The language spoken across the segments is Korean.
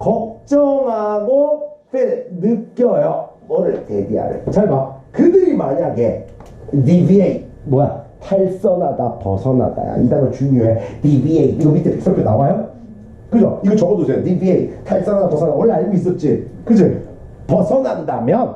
걱정하고 feel 느껴요. 뭐를 데디아를. 잘 봐. 그들이 만약에 deviate 뭐야? 탈선하다, 벗어나다야. 이 단어 중요해. deviate 이거 밑에 백설표 나와요? 그죠? 이거 적어두세요. deviate 탈선하다, 벗어나다. 원래 알고 있었지. 그지? 벗어난다면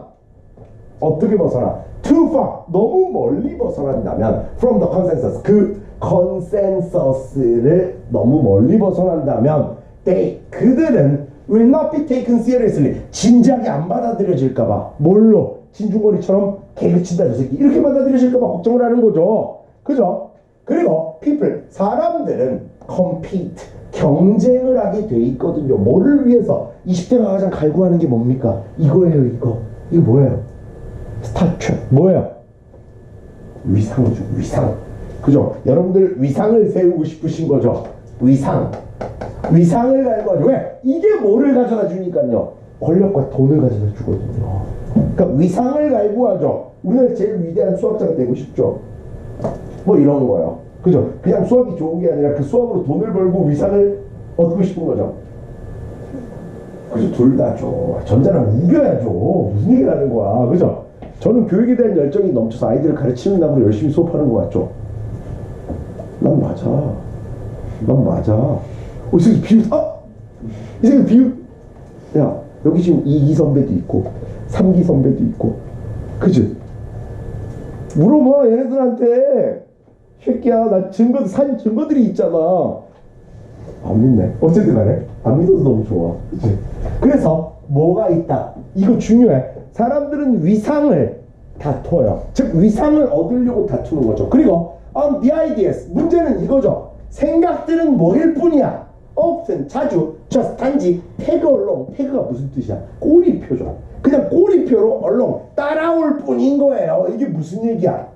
어떻게 벗어나? Too far 너무 멀리 벗어난다면 from the consensus 그 컨센서스를 너무 멀리 벗어난다면 they 그들은 will not be taken seriously 진지하게 안 받아들여질까봐 뭘로 진중거리처럼 개그친다 저 새끼 이렇게 받아들여질까봐 걱정을 하는 거죠 그죠? 그리고 people 사람들은 compete 경쟁을 하게 돼 있거든요 뭐를 위해서 20대가 가장 갈구하는 게 뭡니까? 이거예요 이거 이거 뭐예요? 스타트 뭐예요? 위상주 위상 그죠? 여러분들 위상을 세우고 싶으신 거죠? 위상 위상을 갈구하죠 왜? 이게 뭐를 가져다 주니까요 권력과 돈을 가져다 주거든요 그러니까 위상을 갈구하죠 우리나라 제일 위대한 수학자가 되고 싶죠 뭐 이런 거요 그죠? 그냥 수학이 좋은 게 아니라 그 수학으로 돈을 벌고 위상을 얻고 싶은 거죠 그래서 둘다 줘. 전자는 우겨야죠. 무슨 얘기를 하는 거야. 그죠? 저는 교육에 대한 열정이 넘쳐서 아이들을 가르치는 남으로 열심히 수업하는 거 같죠? 난 맞아. 난 맞아. 어, 이 새끼 비웃, 아! 이 새끼 비웃. 야, 여기 지금 2기 선배도 있고, 3기 선배도 있고, 그지? 물어봐, 얘네들한테. 새끼야, 나 증거, 산 증거들이 있잖아. 안 믿네. 어쨌든 간에 안 믿어서 너무 좋아. 그치? 그래서 뭐가 있다. 이거 중요해. 사람들은 위상을 다퉈요. 즉 위상을 얻으려고 다투는 거죠. 그리고 on the ideas 문제는 이거죠. 생각들은 뭐일 뿐이야. Often 자주 just 단지 태그 얼렁 태그가 무슨 뜻이야? 꼬리표죠. 그냥 꼬리표로 얼렁 따라올 뿐인 거예요. 이게 무슨 얘기야?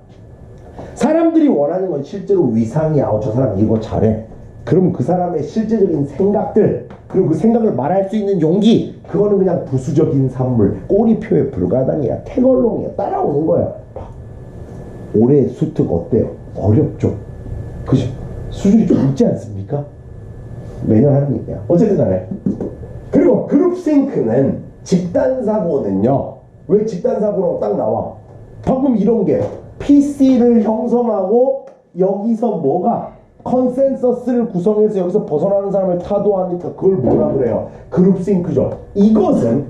사람들이 원하는 건 실제로 위상이야. 어, 저 사람 이거 잘해. 그럼 그 사람의 실제적인 생각들 그리고 그 생각을 말할 수 있는 용기 그거는 그냥 부수적인 산물 꼬리표에 불과당이야 태걸롱이야 따라오는 거야 봐. 올해 수특 어때요? 어렵죠 그죠? 수준이 좀 있지 않습니까? 매년 하는 얘기야 어쨌든 간에 그리고 그룹 싱크는 집단사고는요 왜 집단사고로 딱 나와 방금 이런 게 PC를 형성하고 여기서 뭐가 컨센서스를 구성해서 여기서 벗어나는 사람을 타도하니까 그걸 뭐라 그래요? 그룹 싱크죠. 이것은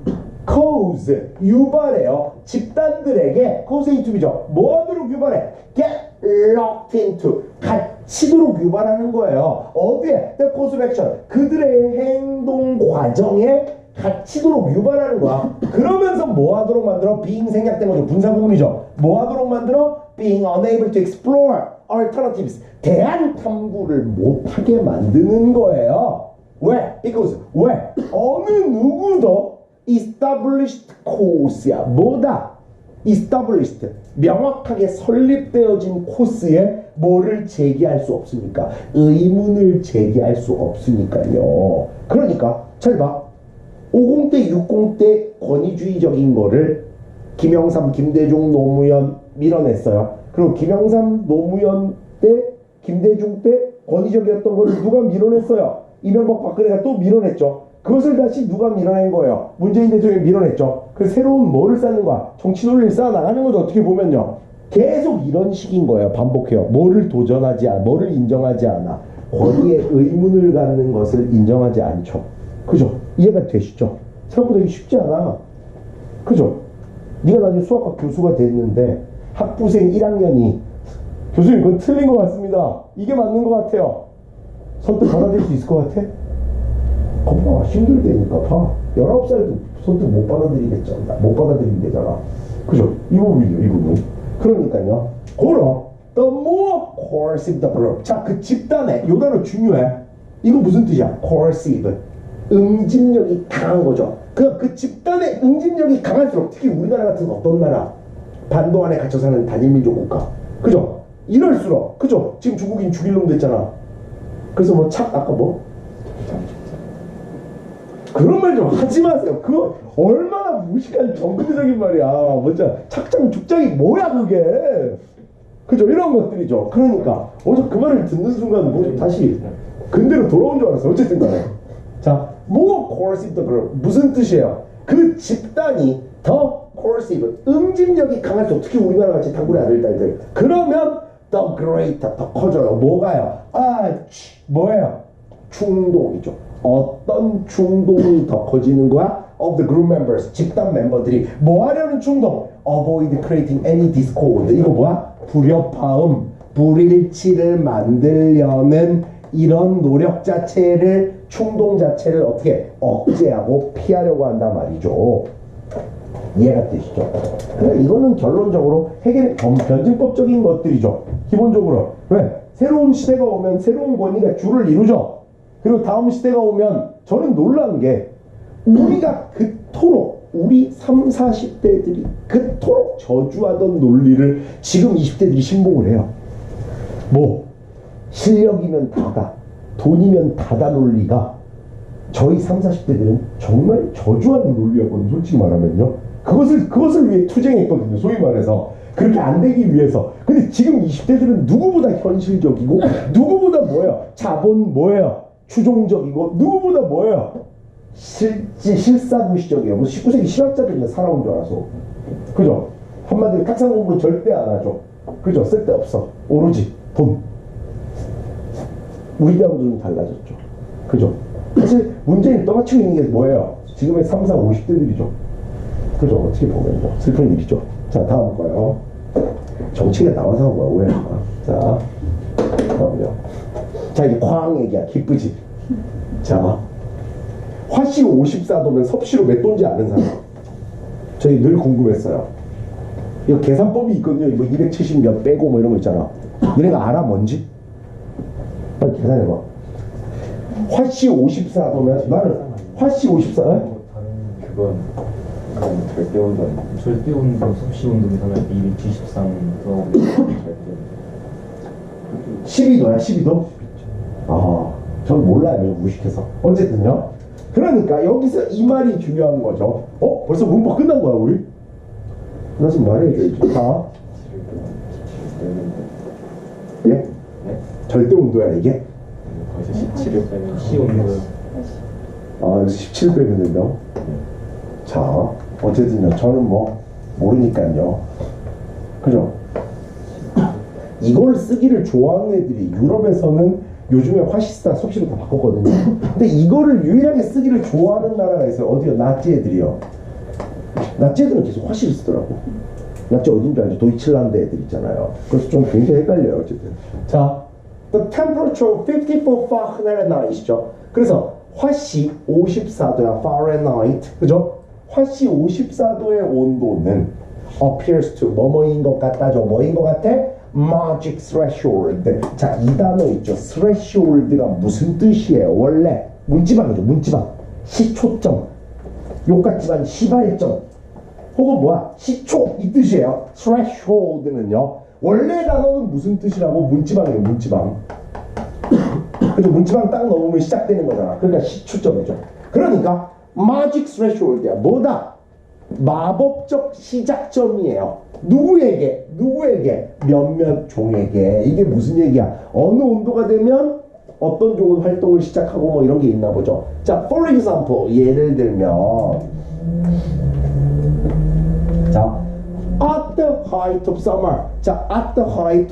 cause 유발해요. 집단들에게 cause 이투비죠. 뭐 하도록 유발해? get locked into 갇히도록 유발하는 거예요. 어디에? the course of action 그들의 행동 과정에 갇히도록 유발하는 거야. 그러면서 뭐 하도록 만들어? being 생략된 거죠. 분사 구문이죠. 뭐 하도록 만들어? being unable to explore alternatives. 대안 탐구를 못하게 만드는 거예요. 왜? Because 왜? 어느 누구도 established course야. 뭐다? Established 명확하게 설립되어진 코스에 뭐를 제기할 수 없으니까 의문을 제기할 수 없으니까요. 그러니까 잘 봐. 50대 60대 권위주의적인 거를 김영삼, 김대중, 노무현 밀어냈어요. 그리고 김영삼, 노무현 때, 김대중 때 권위적이었던 거를 누가 밀어냈어요? 이명박 박근혜가 또 밀어냈죠. 그것을 다시 누가 밀어낸 거예요? 문재인 대통령이 밀어냈죠. 그 새로운 뭐를 쌓는 거야? 정치 논리를 쌓아 나가는 거죠. 어떻게 보면요. 계속 이런 식인 거예요. 반복해요. 뭐를 도전하지 않아, 뭐를 인정하지 않아. 권위에 의문을 갖는 것을 인정하지 않죠. 그죠? 이해가 되시죠? 생각보다 이게 쉽지 않아. 그죠? 네가 나중에 수학과 교수가 됐는데 학부생 1학년이 교수님 그건 틀린 것 같습니다. 이게 맞는 것 같아요. 선뜻 받아들일 수 있을 것 같아? 겁나 힘들다니까 봐. 19살도 선뜻 못 받아들이겠잖아. 못 받아들이겠잖아. 그죠? 이 부분이죠, 이 부분. 그러니까요. 고로 the more coercive the group. 자, 그 집단에 요 단어 중요해. 이거 무슨 뜻이야? coercive. 응집력이 강한 거죠. 그, 그 집단의 응집력이 강할수록 특히 우리나라 같은 어떤 나라 반도 안에 갇혀 사는 단일민족 국가 그죠? 이럴수록 그죠? 지금 중국인 죽일 놈 됐잖아. 그래서 뭐 착 아까 뭐 그런 말 좀 하지 마세요. 그거 얼마나 무식한 정치적인 말이야. 먼저 착장 죽장이 뭐야 그게? 그죠? 이런 것들이죠. 그러니까 어제 그 말을 듣는 순간 뭐 다시 근대로 돌아온 줄 알았어. 어쨌든 간에. 자, more coercive the group 무슨 뜻이에요? 그 집단이 더 coercive 응집력이 강할 때 어떻게 우리나라 같이 단골의 아들 딸들 그러면 the greater 더 커져요 뭐가요? 아 치, 뭐예요? 충동이죠 어떤 충동이 더 커지는 거야? of the group members 집단 멤버들이 뭐 하려는 충동? avoid creating any discord 이거 뭐야? 불협화음 불일치를 만들려는 이런 노력 자체를 충동 자체를 어떻게 억제하고 피하려고 한단 말이죠. 이해가 되시죠? 이거는 결론적으로 해결 변- 변증법적인 것들이죠. 기본적으로 왜 새로운 시대가 오면 새로운 권위가 줄을 이루죠. 그리고 다음 시대가 오면 저는 놀란 게 우리가 그토록 우리 3, 40대들이 그토록 저주하던 논리를 지금 20대들이 신봉을 해요. 뭐 실력이면 다다, 돈이면 다다 논리가 저희 3, 40대들은 정말 저주하는 논리였거든요. 솔직히 말하면요. 그것을 그것을 위해 투쟁했거든요. 소위 말해서 그렇게 안 되기 위해서. 근데 지금 20대들은 누구보다 현실적이고 누구보다 뭐예요? 자본 뭐예요? 추종적이고 누구보다 뭐예요? 실지 실사무시적이에요. 뭐 19세기 실학자들이 살아온 줄 알아서. 그죠? 한마디로 탁상 공부 절대 안 하죠. 그죠? 쓸데없어. 오로지 돈. 우리 때하고도 좀 달라졌죠. 그죠? 사실 문제는 떠받치고 있는 게 뭐예요? 지금의 3, 4, 50대들이죠. 그죠? 어떻게 보면요. 슬픈 일이죠. 자, 다음 거요. 정치가 나와서 한 거야, 오해야. 자, 다음요. 자, 이제 과학 얘기야. 기쁘지? 자, 화씨 54도면 섭씨로 몇 도인지 아는 사람? 저희 늘 궁금했어요. 이거 계산법이 있거든요. 뭐 270몇 빼고 뭐 이런 거 있잖아. 너네가 알아 뭔지? 빨리 계산해봐. 화씨 54도면 나는 화씨 54. 에? 뭐 다른 그건 그건 절대 온도 절대 온도 섭씨 온도 계산할 때 273도 절대 12도야 12도? 아, 전 몰라요 무식해서 어쨌든요 그러니까 여기서 이 말이 중요한 거죠 어? 벌써 문법 끝난 거야 우리? 나 지금 말해줘야지 자 예? 네? 절대 온도야 이게? 거기서 17을 빼면 시 온도 아 여기서 17 빼면 된다 자 어쨌든요 저는 뭐 모르니까요 그죠? 이걸 쓰기를 좋아하는 애들이 유럽에서는 요즘에 화시스타 섭씨로 다 바꿨거든요. 근데 이거를 유일하게 쓰기를 좋아하는 나라가 있어요. 어디요? 나치 애들이요. 나치 애들은 계속 화시를 쓰더라고. 나치 어딘지 알죠? 도이칠란드 애들 있잖아요. 그래서 좀 굉장히 헷갈려요. 어쨌든. 자, the temperature 54 Fahrenheit이죠. 그래서 화씨 54도야 Fahrenheit. 그죠? 화씨 54도의 온도는 appears to 뭐뭐인 것 같다죠. 뭐인 것 같아? Magic threshold. 자, 이 단어 있죠. threshold가 무슨 뜻이에요? 원래 문지방이죠. 문지방. 시초점. 욕 같지만 시발점. 혹은 뭐야? 시초 이 뜻이에요. threshold는요. 원래 단어는 무슨 뜻이라고? 문지방이에요. 문지방. 그죠? 문지방 딱 넘으면 시작되는 거잖아. 그러니까 시초점이죠. 그러니까 magic threshold야. 뭐다? 마법적 시작점이에요. 누구에게? 누구에게? 몇몇 종에게. 이게 무슨 얘기야? 어느 온도가 되면 어떤 종은 활동을 시작하고 뭐 이런 게 있나 보죠. 자, for example, 예를 들면 자, at the height of summer. 자, at the height